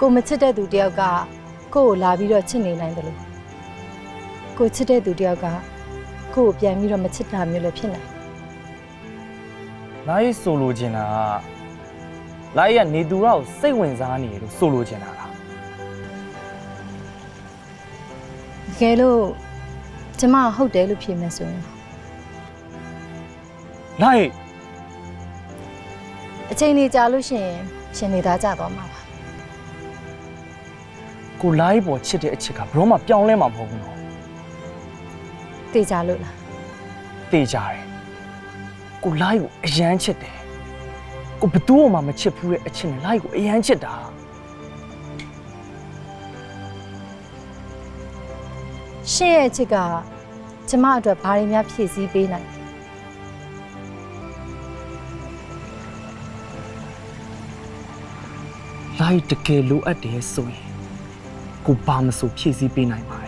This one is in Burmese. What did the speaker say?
ကိုမချစ်တဲ့သူတယောက်ကကို့ကိုလာပြီးတော့ချစ်နေနိုင်တယ်လို့ကိုချစ်တဲ့သူတယောက်ကကို့ကိုပြန်ပြီးတော့မချစ်တာမျိုးလည်းဖြစ်နိုင်လိုက်ဆိုလိုချင်တာကလိုက်ကနေသူရကိုစိတ်ဝင်စားနေတယ်လို့ဆိုလိုချင်တာလားတကယ်လို့ကျမဟုတ်တယ်လို့ဖြေမယ်ဆိုရင်လိုက်အချိန်ကြီးကြာလို့ရှိရင်ရှင်နေသားကြသွားမှာပါ ကိုလိုက်ပေါ်ချစ်တဲ့အချစ်ကဘယ်တော့မှပြောင်းလဲမှာမဟုတ်ဘူးနော်တေချာလို့လားတေးကြတယ်ကိုလိုက်ကိုအယမ်းချစ်တယ်ကိုဘယ်သူ့မှမချစ်ဘူးတဲ့အချစ်နဲ့လိုက်ကိုအယမ်းချစ်တာရှင်ရဲ့အချစ်ကကျမအတွက်ဘာတွေများဖြည့်ဆည်းပေးနိုင်လဲလိုက်တကယ်လိုအပ်တယ်ဆိုရင် ကိုဘာမဆိုဖြည့်ဆည်းပေးနိုင်ပါတယ်